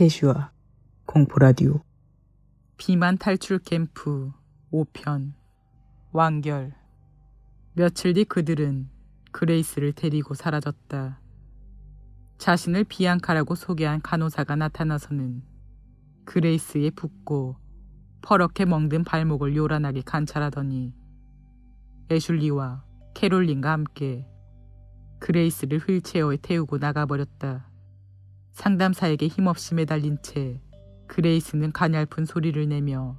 스테슈아 공포라디오 비만 탈출 캠프 5편 완결 며칠 뒤 그들은 그레이스를 데리고 사라졌다. 자신을 비앙카라고 소개한 간호사가 나타나서는 그레이스에 붙고 퍼렇게 멍든 발목을 요란하게 관찰하더니 애슐리와 캐롤린과 함께 그레이스를 휠체어에 태우고 나가버렸다. 상담사에게 힘없이 매달린 채 그레이스는 가냘픈 소리를 내며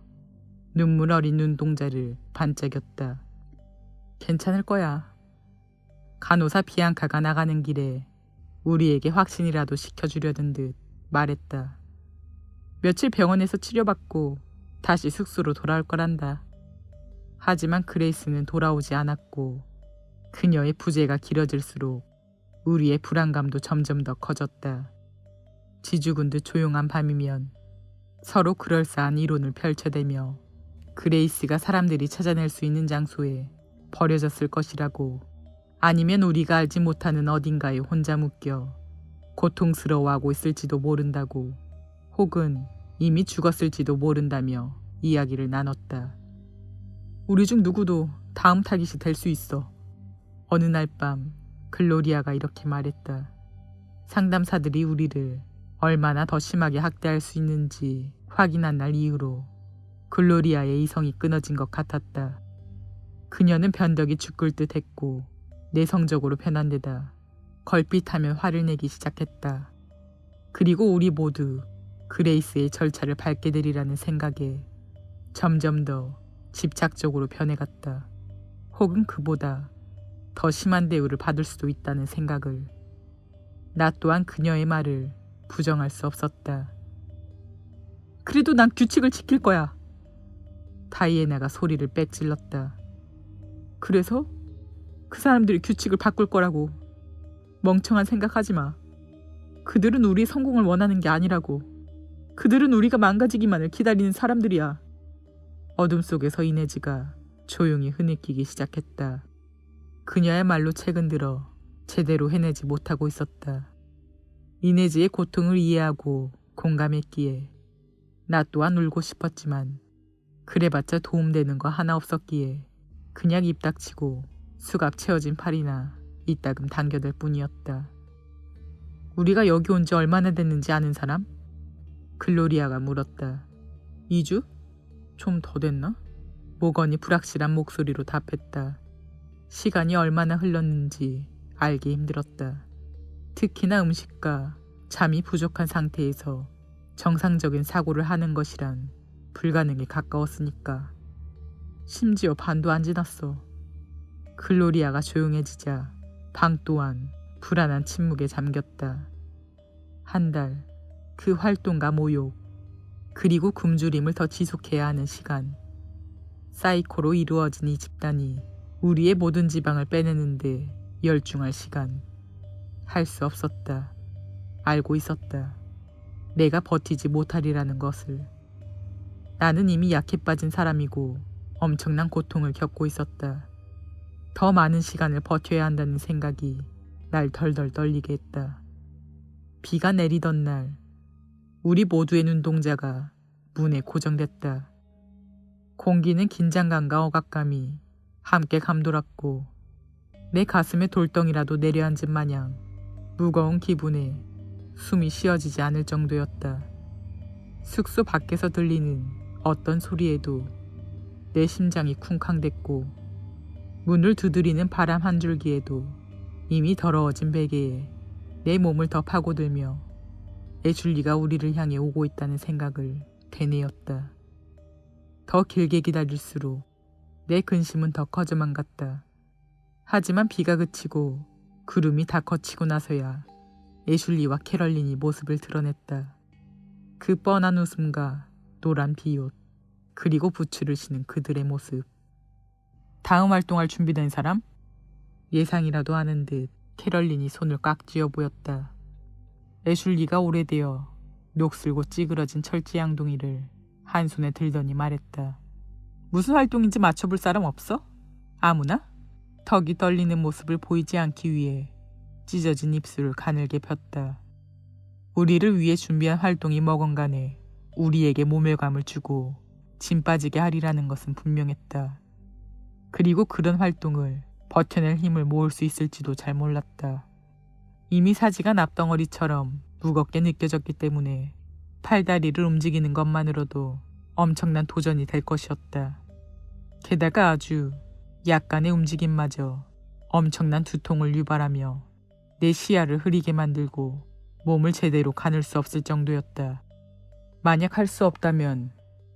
눈물 어린 눈동자를 반짝였다. 괜찮을 거야. 간호사 비앙카가 나가는 길에 우리에게 확신이라도 시켜주려던 듯 말했다. 며칠 병원에서 치료받고 다시 숙소로 돌아올 거란다. 하지만 그레이스는 돌아오지 않았고 그녀의 부재가 길어질수록 우리의 불안감도 점점 더 커졌다. 듯 조용한 밤이면 서로 그럴싸한 이론을 펼쳐대며 그레이스가 사람들이 찾아낼 수 있는 장소에 버려졌을 것이라고 아니면 우리가 알지 못하는 어딘가에 혼자 묶여 고통스러워하고 있을지도 모른다고 혹은 이미 죽었을지도 모른다며 이야기를 나눴다. 우리 중 누구도 다음 타깃이 될 수 있어. 어느 날 밤 글로리아가 이렇게 말했다. 상담사들이 우리를 얼마나 더 심하게 학대할 수 있는지 확인한 날 이후로 글로리아의 이성이 끊어진 것 같았다. 그녀는 변덕이 죽을 듯 했고 내성적으로 변한 데다 걸핏하면 화를 내기 시작했다. 그리고 우리 모두 그레이스의 절차를 밟게 되리라는 생각에 점점 더 집착적으로 변해갔다. 혹은 그보다 더 심한 대우를 받을 수도 있다는 생각을. 나 또한 그녀의 말을 부정할 수 없었다. 그래도 난 규칙을 지킬 거야. 다이애나가 소리를 빽질렀다. 그래서 그 사람들이 규칙을 바꿀 거라고 멍청한 생각하지 마. 그들은 우리의 성공을 원하는 게 아니라고. 그들은 우리가 망가지기만을 기다리는 사람들이야. 어둠 속에서 이네지가 조용히 흐느끼기 시작했다. 그녀의 말로 최근 들어 제대로 해내지 못하고 있었다. 이네지의 고통을 이해하고 공감했기에 나 또한 울고 싶었지만 그래봤자 도움되는 거 하나 없었기에 그냥 입 닥치고 수갑 채워진 팔이나 이따금 당겨댈 뿐이었다. 우리가 여기 온 지 얼마나 됐는지 아는 사람? 글로리아가 물었다. 2주? 좀 더 됐나? 모건이 불확실한 목소리로 답했다. 시간이 얼마나 흘렀는지 알기 힘들었다. 특히나 음식과 잠이 부족한 상태에서 정상적인 사고를 하는 것이란 불가능에 가까웠으니까. 심지어 반도 안 지났어. 글로리아가 조용해지자 방 또한 불안한 침묵에 잠겼다. 한 달, 그 활동과 모욕, 그리고 굶주림을 더 지속해야 하는 시간. 사이코로 이루어진 이 집단이 우리의 모든 지방을 빼내는데 열중할 시간. 할 수 없었다. 알고 있었다. 내가 버티지 못하리라는 것을. 나는 이미 약해 빠진 사람이고 엄청난 고통을 겪고 있었다. 더 많은 시간을 버텨야 한다는 생각이 날 덜덜 떨리게 했다. 비가 내리던 날, 우리 모두의 눈동자가 문에 고정됐다. 공기는 긴장감과 억압감이 함께 감돌았고 내 가슴에 돌덩이라도 내려앉은 마냥 무거운 기분에 숨이 쉬어지지 않을 정도였다. 숙소 밖에서 들리는 어떤 소리에도 내 심장이 쿵쾅댔고 문을 두드리는 바람 한 줄기에도 이미 더러워진 베개에 내 몸을 더 파고들며 애줄리가 우리를 향해 오고 있다는 생각을 되뇌었다. 더 길게 기다릴수록 내 근심은 더 커져만 갔다. 하지만 비가 그치고 구름이 다 거치고 나서야 애슐리와 캐럴린이 모습을 드러냈다. 그 뻔한 웃음과 노란 비옷, 그리고 부츠를 신은 그들의 모습. 다음 활동할 준비된 사람? 예상이라도 하는 듯 캐럴린이 손을 꽉 쥐어 보였다. 애슐리가 오래되어 녹슬고 찌그러진 철지 양동이를 한 손에 들더니 말했다. 무슨 활동인지 맞춰볼 사람 없어? 아무나? 턱이 떨리는 모습을 보이지 않기 위해 찢어진 입술을 가늘게 폈다. 우리를 위해 준비한 활동이 뭐건 간에 우리에게 모멸감을 주고 짐 빠지게 하리라는 것은 분명했다. 그리고 그런 활동을 버텨낼 힘을 모을 수 있을지도 잘 몰랐다. 이미 사지가 납덩어리처럼 무겁게 느껴졌기 때문에 팔다리를 움직이는 것만으로도 엄청난 도전이 될 것이었다. 게다가 아주 약간의 움직임마저 엄청난 두통을 유발하며 내 시야를 흐리게 만들고 몸을 제대로 가눌 수 없을 정도였다. 만약 할 수 없다면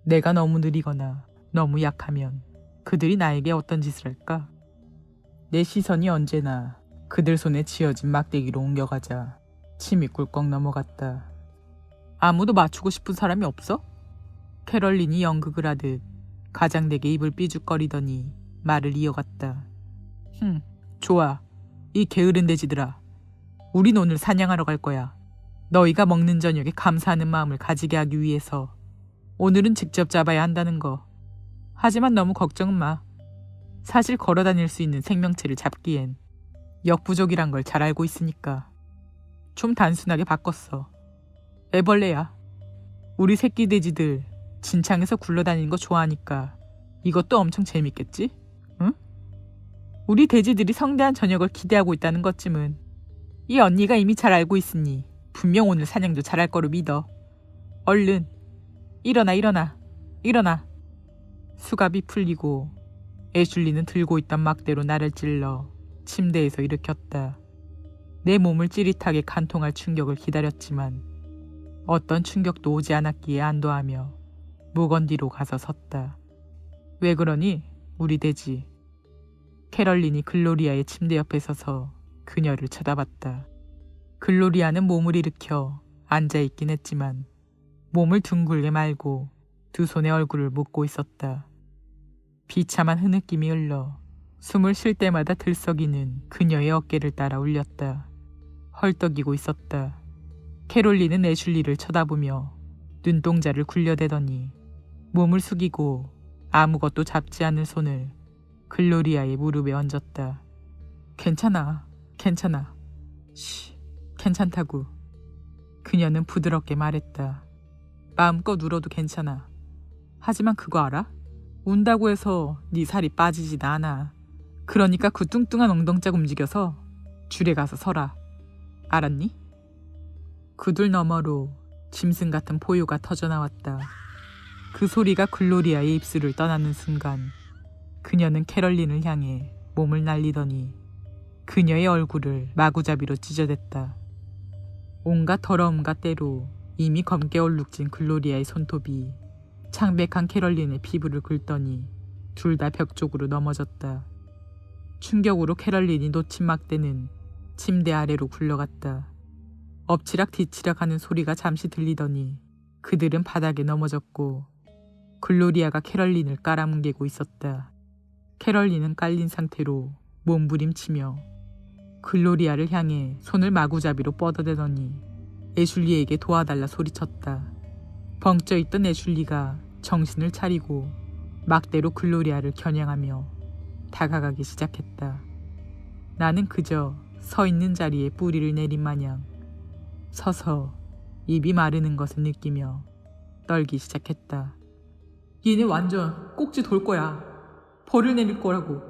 내가 너무 느리거나 너무 약하면 그들이 나에게 어떤 짓을 할까? 내 시선이 언제나 그들 손에 쥐어진 막대기로 옮겨가자 침이 꿀꺽 넘어갔다. 아무도 맞추고 싶은 사람이 없어? 캐럴린이 연극을 하듯 가장되게 입을 삐죽거리더니 말을 이어갔다. 흠, 좋아. 이 게으른 돼지들아. 우린 오늘 사냥하러 갈 거야. 너희가 먹는 저녁에 감사하는 마음을 가지게 하기 위해서 오늘은 직접 잡아야 한다는 거. 하지만 너무 걱정은 마. 사실 걸어 다닐 수 있는 생명체를 잡기엔 역부족이란 걸 잘 알고 있으니까. 좀 단순하게 바꿨어. 애벌레야. 우리 새끼 돼지들 진창에서 굴러다니는 거 좋아하니까 이것도 엄청 재밌겠지? 응? 우리 돼지들이 성대한 저녁을 기대하고 있다는 것쯤은 이 언니가 이미 잘 알고 있으니 분명 오늘 사냥도 잘할 거로 믿어. 얼른 일어나 일어나 일어나. 수갑이 풀리고 애슐리는 들고 있던 막대로 나를 찔러 침대에서 일으켰다. 내 몸을 찌릿하게 간통할 충격을 기다렸지만 어떤 충격도 오지 않았기에 안도하며 무건 뒤로 가서 섰다. 왜 그러니? 우리 돼지. 캐럴린이 글로리아의 침대 옆에 서서 그녀를 쳐다봤다. 글로리아는 몸을 일으켜 앉아 있긴 했지만 몸을 둥글게 말고 두 손에 얼굴을 묶고 있었다. 비참한 흐느낌이 흘러 숨을 쉴 때마다 들썩이는 그녀의 어깨를 따라 울렸다. 헐떡이고 있었다. 캐롤리는 애슐리를 쳐다보며 눈동자를 굴려대더니 몸을 숙이고 아무것도 잡지 않을 손을 글로리아의 무릎에 얹었다. 괜찮아, 괜찮아. 쉬, 괜찮다고. 그녀는 부드럽게 말했다. 마음껏 울어도 괜찮아. 하지만 그거 알아? 운다고 해서 네 살이 빠지지도 않아. 그러니까 그 뚱뚱한 엉덩짝 움직여서 줄에 가서 서라. 알았니? 그들 너머로 짐승 같은 포효가 터져나왔다. 그 소리가 글로리아의 입술을 떠나는 순간 그녀는 캐럴린을 향해 몸을 날리더니 그녀의 얼굴을 마구잡이로 찢어댔다. 온갖 더러움과 때로 이미 검게 얼룩진 글로리아의 손톱이 창백한 캐럴린의 피부를 긁더니 둘 다 벽 쪽으로 넘어졌다. 충격으로 캐럴린이 놓친 막대는 침대 아래로 굴러갔다. 엎치락 뒤치락 하는 소리가 잠시 들리더니 그들은 바닥에 넘어졌고 글로리아가 캐럴린을 깔아뭉개고 있었다. 캐럴린은 깔린 상태로 몸부림치며 글로리아를 향해 손을 마구잡이로 뻗어대더니 애슐리에게 도와달라 소리쳤다. 벙쪄 있던 애슐리가 정신을 차리고 막대로 글로리아를 겨냥하며 다가가기 시작했다. 나는 그저 서 있는 자리에 뿌리를 내린 마냥 서서 입이 마르는 것을 느끼며 떨기 시작했다. 얘네 완전 꼭지 돌 거야. 벌을 내릴 거라고.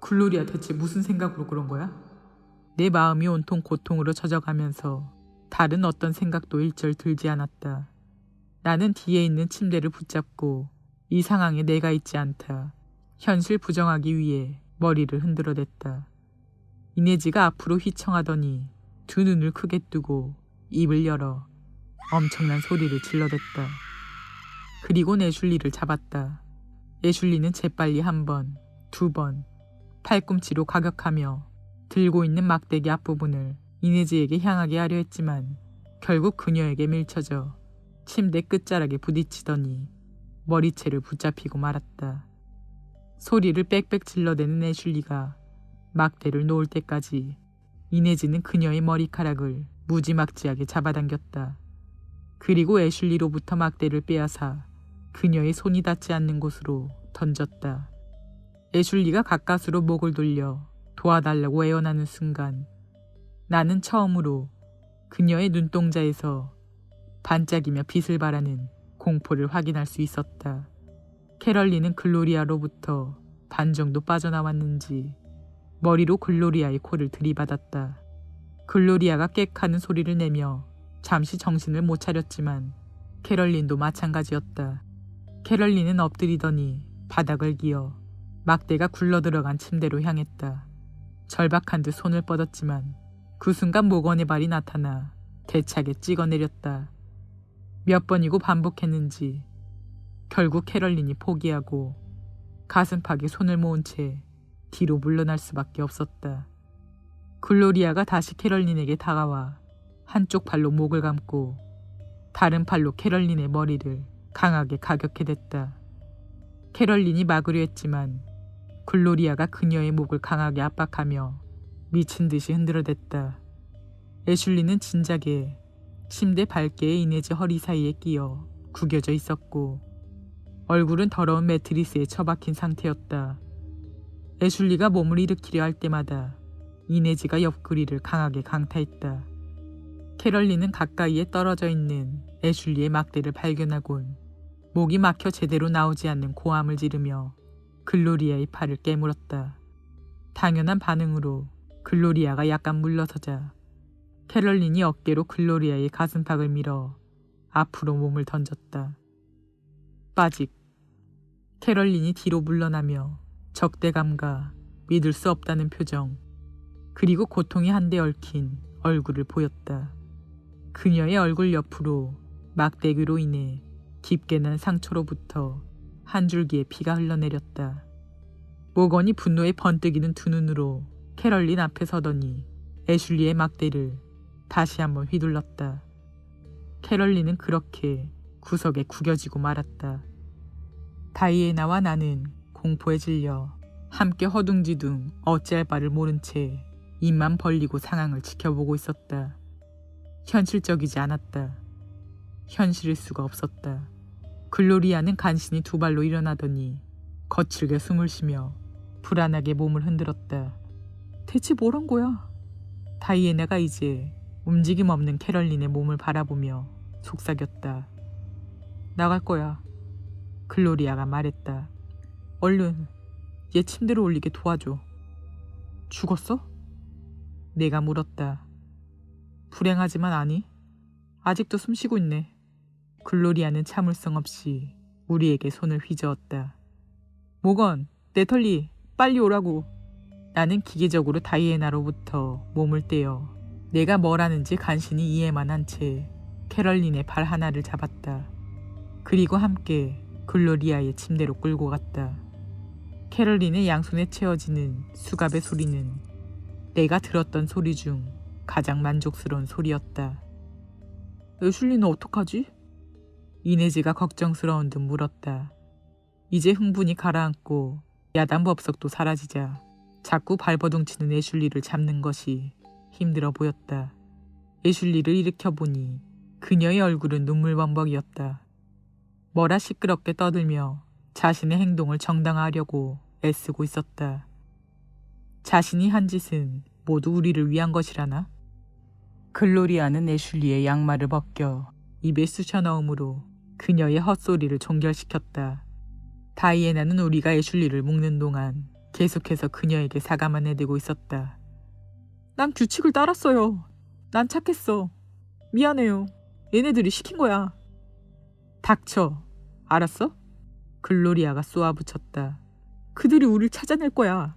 글로리아 대체 무슨 생각으로 그런 거야? 내 마음이 온통 고통으로 젖어가면서 다른 어떤 생각도 일절 들지 않았다. 나는 뒤에 있는 침대를 붙잡고 이 상황에 내가 있지 않다. 현실 부정하기 위해 머리를 흔들어댔다. 이내지가 앞으로 휘청하더니 두 눈을 크게 뜨고 입을 열어 엄청난 소리를 질러댔다. 그리고 애슐리를 잡았다. 애슐리는 재빨리 한 번, 두 번, 팔꿈치로 가격하며 들고 있는 막대기 앞부분을 이네지에게 향하게 하려 했지만 결국 그녀에게 밀쳐져 침대 끝자락에 부딪히더니 머리채를 붙잡히고 말았다. 소리를 빽빽 질러대는 애슐리가 막대를 놓을 때까지 이네지는 그녀의 머리카락을 무지막지하게 잡아당겼다. 그리고 애슐리로부터 막대를 빼앗아 그녀의 손이 닿지 않는 곳으로 던졌다. 애슐리가 가까스로 목을 돌려 도와달라고 애원하는 순간 나는 처음으로 그녀의 눈동자에서 반짝이며 빛을 발하는 공포를 확인할 수 있었다. 캐럴린은 글로리아로부터 반 정도 빠져나왔는지 머리로 글로리아의 코를 들이받았다. 글로리아가 꽥하는 소리를 내며 잠시 정신을 못 차렸지만 캐럴린도 마찬가지였다. 캐럴린은 엎드리더니 바닥을 기어 막대가 굴러 들어간 침대로 향했다. 절박한 듯 손을 뻗었지만 그 순간 모건의 발이 나타나 대차게 찍어내렸다. 몇 번이고 반복했는지 결국 캐럴린이 포기하고 가슴팍에 손을 모은 채 뒤로 물러날 수밖에 없었다. 글로리아가 다시 캐럴린에게 다가와 한쪽 발로 목을 감고 다른 팔로 캐럴린의 머리를 강하게 가격해댔다. 캐럴린이 막으려 했지만 글로리아가 그녀의 목을 강하게 압박하며 미친 듯이 흔들어댔다. 애슐리는 진작에 침대 발개에 이네즈 허리 사이에 끼어 구겨져 있었고 얼굴은 더러운 매트리스에 처박힌 상태였다. 애슐리가 몸을 일으키려 할 때마다 이네즈가 옆구리를 강하게 강타했다. 캐럴린은 가까이에 떨어져 있는 애슐리의 막대를 발견하곤 목이 막혀 제대로 나오지 않는 고함을 지르며 글로리아의 팔을 깨물었다. 당연한 반응으로 글로리아가 약간 물러서자 캐럴린이 어깨로 글로리아의 가슴팍을 밀어 앞으로 몸을 던졌다. 빠직. 캐럴린이 뒤로 물러나며 적대감과 믿을 수 없다는 표정, 그리고 고통이 한데 얽힌 얼굴을 보였다. 그녀의 얼굴 옆으로 막대기로 인해 깊게 난 상처로부터 한 줄기의 피가 흘러내렸다. 모건이 분노에 번뜩이는 두 눈으로 캐럴린 앞에 서더니 애슐리의 막대를 다시 한번 휘둘렀다. 캐럴린은 그렇게 구석에 구겨지고 말았다. 다이애나와 나는 공포에 질려 함께 허둥지둥 어찌할 바를 모른 채 입만 벌리고 상황을 지켜보고 있었다. 현실적이지 않았다. 현실일 수가 없었다. 글로리아는 간신히 두 발로 일어나더니 거칠게 숨을 쉬며 불안하게 몸을 흔들었다. 대체 뭐란 거야? 다이애나가 이제 움직임 없는 캐럴린의 몸을 바라보며 속삭였다. 나갈 거야. 글로리아가 말했다. 얼른 얘 침대로 올리게 도와줘. 죽었어? 내가 물었다. 불행하지만 아니. 아직도 숨 쉬고 있네. 글로리아는 참을성 없이 우리에게 손을 휘저었다. 모건, 네털리, 빨리 오라고. 나는 기계적으로 다이애나로부터 몸을 떼어 내가 뭘 하는지 간신히 이해만 한 채 캐럴린의 발 하나를 잡았다. 그리고 함께 글로리아의 침대로 끌고 갔다. 캐럴린의 양손에 채워지는 수갑의 소리는 내가 들었던 소리 중 가장 만족스러운 소리였다. 애슐리는 어떡하지? 이네즈가 걱정스러운 듯 물었다. 이제 흥분이 가라앉고 야단 법석도 사라지자 자꾸 발버둥치는 애슐리를 잡는 것이 힘들어 보였다. 애슐리를 일으켜보니 그녀의 얼굴은 눈물범벅이었다. 뭐라 시끄럽게 떠들며 자신의 행동을 정당화하려고 애쓰고 있었다. 자신이 한 짓은 모두 우리를 위한 것이라나? 글로리아는 애슐리의 양말을 벗겨 입에 쑤셔 넣음으로 그녀의 헛소리를 종결시켰다. 다이애나는 우리가 애슐리를 묶는 동안 계속해서 그녀에게 사과만 해대고 있었다. 난 규칙을 따랐어요. 난 착했어. 미안해요. 얘네들이 시킨 거야. 닥쳐. 알았어? 글로리아가 쏘아붙였다. 그들이 우릴 찾아낼 거야.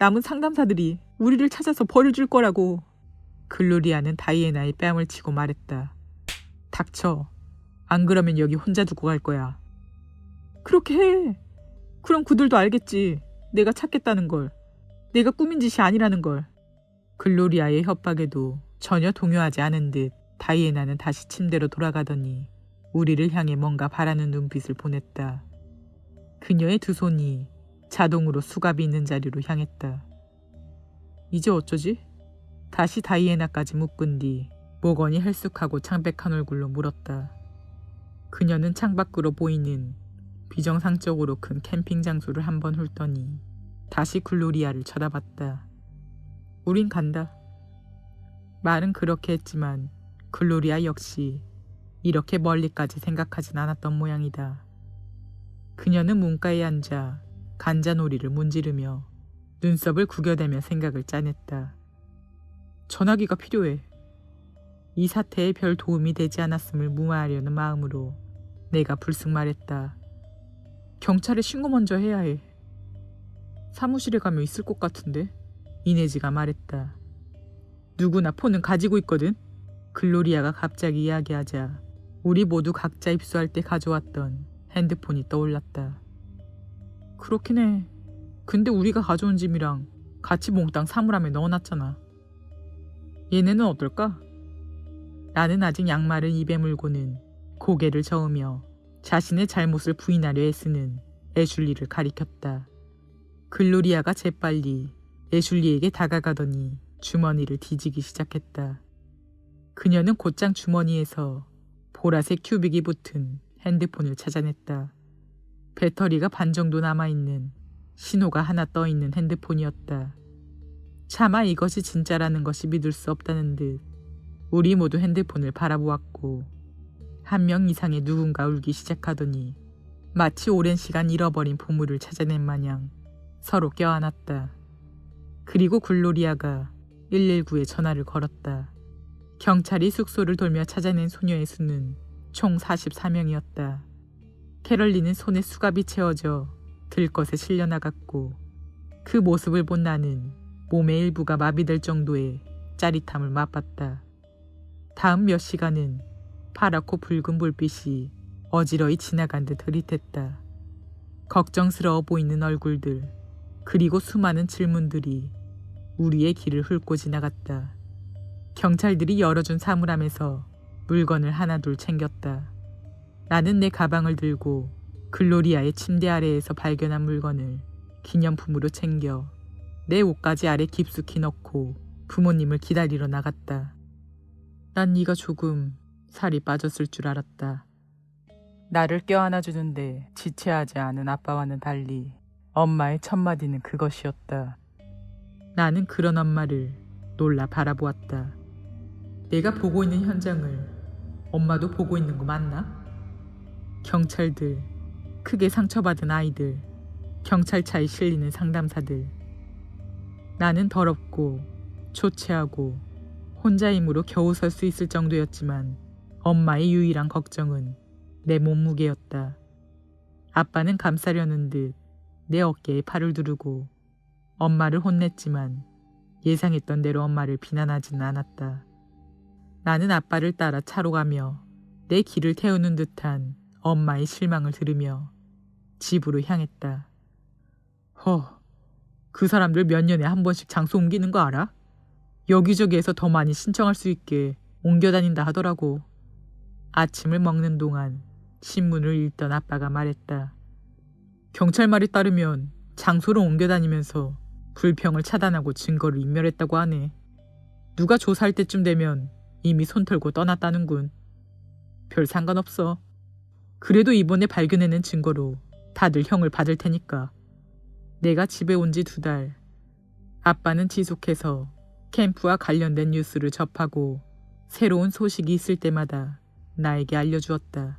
남은 상담사들이 우리를 찾아서 벌을 줄 거라고. 글로리아는 다이애나의 뺨을 치고 말했다. 닥쳐. 안 그러면 여기 혼자 두고 갈 거야. 그렇게 해. 그럼 그들도 알겠지. 내가 찾겠다는 걸. 내가 꾸민 짓이 아니라는 걸. 글로리아의 협박에도 전혀 동요하지 않은 듯 다이애나는 다시 침대로 돌아가더니 우리를 향해 뭔가 바라는 눈빛을 보냈다. 그녀의 두 손이 자동으로 수갑이 있는 자리로 향했다. 이제 어쩌지? 다시 다이애나까지 묶은 뒤 모건이 헬쑥하고 창백한 얼굴로 물었다. 그녀는 창밖으로 보이는 비정상적으로 큰 캠핑 장소를 한 번 훑더니 다시 글로리아를 쳐다봤다. 우린 간다. 말은 그렇게 했지만 글로리아 역시 이렇게 멀리까지 생각하진 않았던 모양이다. 그녀는 문가에 앉아 간자놀이를 문지르며 눈썹을 구겨대며 생각을 짜냈다. 전화기가 필요해. 이 사태에 별 도움이 되지 않았음을 무마하려는 마음으로 내가 불쑥 말했다. 경찰에 신고 먼저 해야 해. 사무실에 가면 있을 것 같은데? 이네지가 말했다. 누구나 폰은 가지고 있거든? 글로리아가 갑자기 이야기하자 우리 모두 각자 입수할 때 가져왔던 핸드폰이 떠올랐다. 그렇긴 해. 근데 우리가 가져온 짐이랑 같이 몽땅 사물함에 넣어놨잖아. 얘네는 어떨까? 나는 아직 양말을 입에 물고는 고개를 저으며 자신의 잘못을 부인하려 애쓰는 애슐리를 가리켰다. 글로리아가 재빨리 애슐리에게 다가가더니 주머니를 뒤지기 시작했다. 그녀는 곧장 주머니에서 보라색 큐빅이 붙은 핸드폰을 찾아냈다. 배터리가 반 정도 남아있는 신호가 하나 떠있는 핸드폰이었다. 차마 이것이 진짜라는 것이 믿을 수 없다는 듯 우리 모두 핸드폰을 바라보았고 한 명 이상의 누군가 울기 시작하더니 마치 오랜 시간 잃어버린 보물을 찾아낸 마냥 서로 껴안았다. 그리고 글로리아가 119에 전화를 걸었다. 경찰이 숙소를 돌며 찾아낸 소녀의 수는 총 44명이었다. 캐럴리는 손에 수갑이 채워져 들것에 실려나갔고 그 모습을 본 나는 몸의 일부가 마비될 정도의 짜릿함을 맛봤다. 다음 몇 시간은 파랗고 붉은 불빛이 어지러이 지나간 듯 흐릿했다. 걱정스러워 보이는 얼굴들, 그리고 수많은 질문들이 우리의 길을 훑고 지나갔다. 경찰들이 열어준 사물함에서 물건을 하나둘 챙겼다. 나는 내 가방을 들고 글로리아의 침대 아래에서 발견한 물건을 기념품으로 챙겨 내 옷가지 아래 깊숙이 넣고 부모님을 기다리러 나갔다. 난 네가 조금 살이 빠졌을 줄 알았다. 나를 껴안아주는데 지체하지 않은 아빠와는 달리 엄마의 첫마디는 그것이었다. 나는 그런 엄마를 놀라 바라보았다. 내가 보고 있는 현장을 엄마도 보고 있는 거 맞나? 경찰들, 크게 상처받은 아이들, 경찰차에 실리는 상담사들. 나는 더럽고 초췌하고 혼자 힘으로 겨우 설 수 있을 정도였지만 엄마의 유일한 걱정은 내 몸무게였다. 아빠는 감싸려는 듯 내 어깨에 팔을 두르고 엄마를 혼냈지만 예상했던 대로 엄마를 비난하지는 않았다. 나는 아빠를 따라 차로 가며 내 길을 태우는 듯한 엄마의 실망을 들으며 집으로 향했다. 허, 그 사람들 몇 년에 한 번씩 장소 옮기는 거 알아? 여기저기에서 더 많이 신청할 수 있게 옮겨 다닌다 하더라고. 아침을 먹는 동안 신문을 읽던 아빠가 말했다. 경찰 말에 따르면 장소를 옮겨 다니면서 불평을 차단하고 증거를 인멸했다고 하네. 누가 조사할 때쯤 되면 이미 손 털고 떠났다는군. 별 상관없어. 그래도 이번에 발견해낸 증거로 다들 형을 받을 테니까. 내가 집에 온 지 두 달. 아빠는 지속해서 캠프와 관련된 뉴스를 접하고 새로운 소식이 있을 때마다 나에게 알려주었다.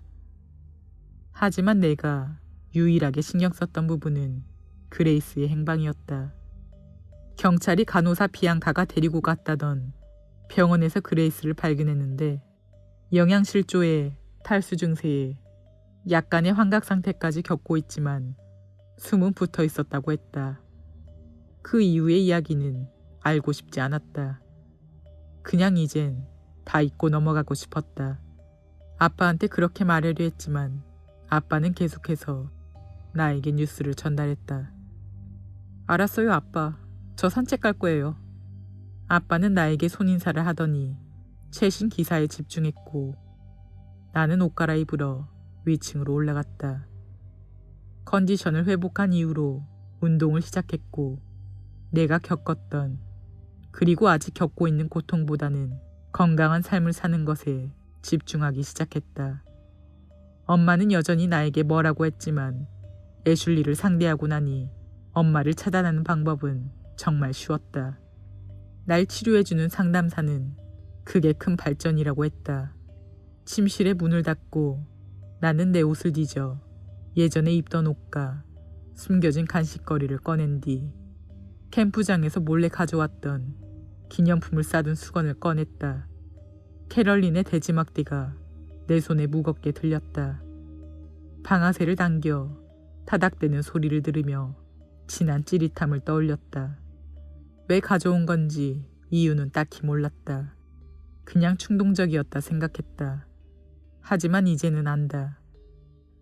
하지만 내가 유일하게 신경 썼던 부분은 그레이스의 행방이었다. 경찰이 간호사 비앙카가 데리고 갔다던 병원에서 그레이스를 발견했는데 영양실조에 탈수 증세에 약간의 환각 상태까지 겪고 있지만 숨은 붙어 있었다고 했다. 그 이후의 이야기는 알고 싶지 않았다. 그냥 이젠 다 잊고 넘어가고 싶었다. 아빠한테 그렇게 말하려 했지만 아빠는 계속해서 나에게 뉴스를 전달했다. 알았어요, 아빠. 저 산책 갈 거예요. 아빠는 나에게 손인사를 하더니 최신 기사에 집중했고 나는 옷 갈아입으러 위층으로 올라갔다. 컨디션을 회복한 이후로 운동을 시작했고 내가 겪었던 그리고 아직 겪고 있는 고통보다는 건강한 삶을 사는 것에 집중하기 시작했다. 엄마는 여전히 나에게 뭐라고 했지만 애슐리를 상대하고 나니 엄마를 차단하는 방법은 정말 쉬웠다. 날 치료해주는 상담사는 그게 큰 발전이라고 했다. 침실에 문을 닫고 나는 내 옷을 뒤져 예전에 입던 옷과 숨겨진 간식거리를 꺼낸 뒤 캠프장에서 몰래 가져왔던 기념품을 싸둔 수건을 꺼냈다. 캐럴린의 돼지막대가 내 손에 무겁게 들렸다. 방아쇠를 당겨 타닥대는 소리를 들으며 진한 찌릿함을 떠올렸다. 왜 가져온 건지 이유는 딱히 몰랐다. 그냥 충동적이었다 생각했다. 하지만 이제는 안다.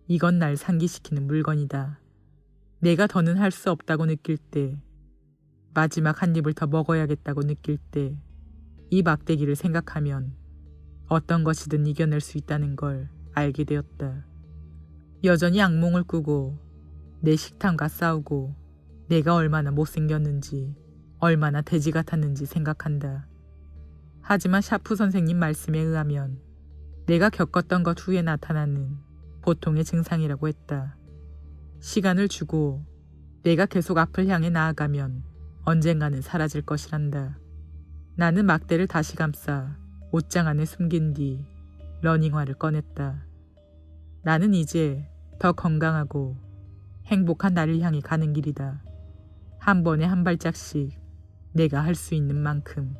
이건 날 상기시키는 물건이다. 내가 더는 할 수 없다고 느낄 때, 마지막 한 입을 더 먹어야겠다고 느낄 때, 이 막대기를 생각하면 어떤 것이든 이겨낼 수 있다는 걸 알게 되었다. 여전히 악몽을 꾸고 내 식탐과 싸우고 내가 얼마나 못생겼는지 얼마나 돼지 같았는지 생각한다. 하지만 샤프 선생님 말씀에 의하면 내가 겪었던 것 후에 나타나는 보통의 증상이라고 했다. 시간을 주고 내가 계속 앞을 향해 나아가면 언젠가는 사라질 것이란다. 나는 막대를 다시 감싸 옷장 안에 숨긴 뒤 러닝화를 꺼냈다. 나는 이제 더 건강하고 행복한 나를 향해 가는 길이다. 한 번에 한 발짝씩 내가 할 수 있는 만큼.